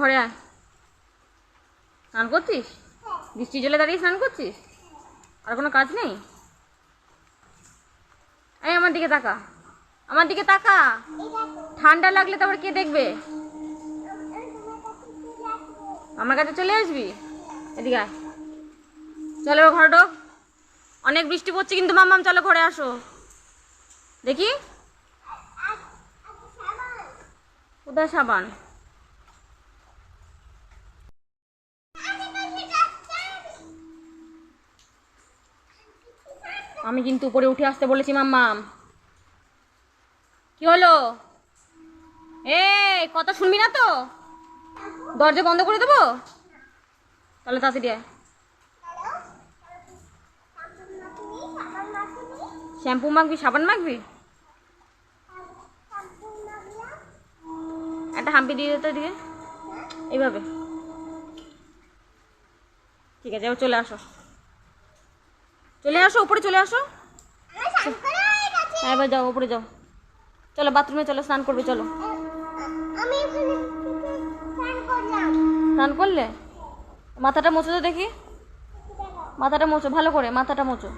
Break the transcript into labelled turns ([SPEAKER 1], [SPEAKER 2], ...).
[SPEAKER 1] ঘরে আয়। স্নান করছিস? বৃষ্টি জলে দাঁড়িয়ে স্নান করছিস? আর কোনো কাজ নেই? এই আমার দিকে তাকা। আমার দিকে তাকা। ঠান্ডা লাগলে তারপর কে দেখবে? আমার কাছে চলে আসবি? এদিকে চলো ঘরে ঢোক অনেক বৃষ্টি পড়ছে কিন্তু মাম্মাম, চলো ঘরে আসো। দেখি? কোথায় সাবান? আমি কিন্তু উপরে উঠে আসতে বলেছি মাম্মাম কি হলো? এ কথা শুনবি না তো? দরজা বন্ধ করে দেবো? তাহলে তাড়াতাড়ি আয়। শ্যাম্পু মাখবি, সাবান মাখবি? একটা হাম্পি দিয়ে দিতে দিকে এইভাবে। ঠিক আছে, এবার চলে আসো। চলে আসো উপরে চলে আসো। হ্যাঁ এবার যাও উপরে যাও। চলো বাথরুমে চলো স্নান করবে চলো।
[SPEAKER 2] আমি স্নান
[SPEAKER 1] স্নান করলে? মাথাটা মোছো তো দেখি। মাথাটা মোছো ভালো করে মাথাটা মোছো।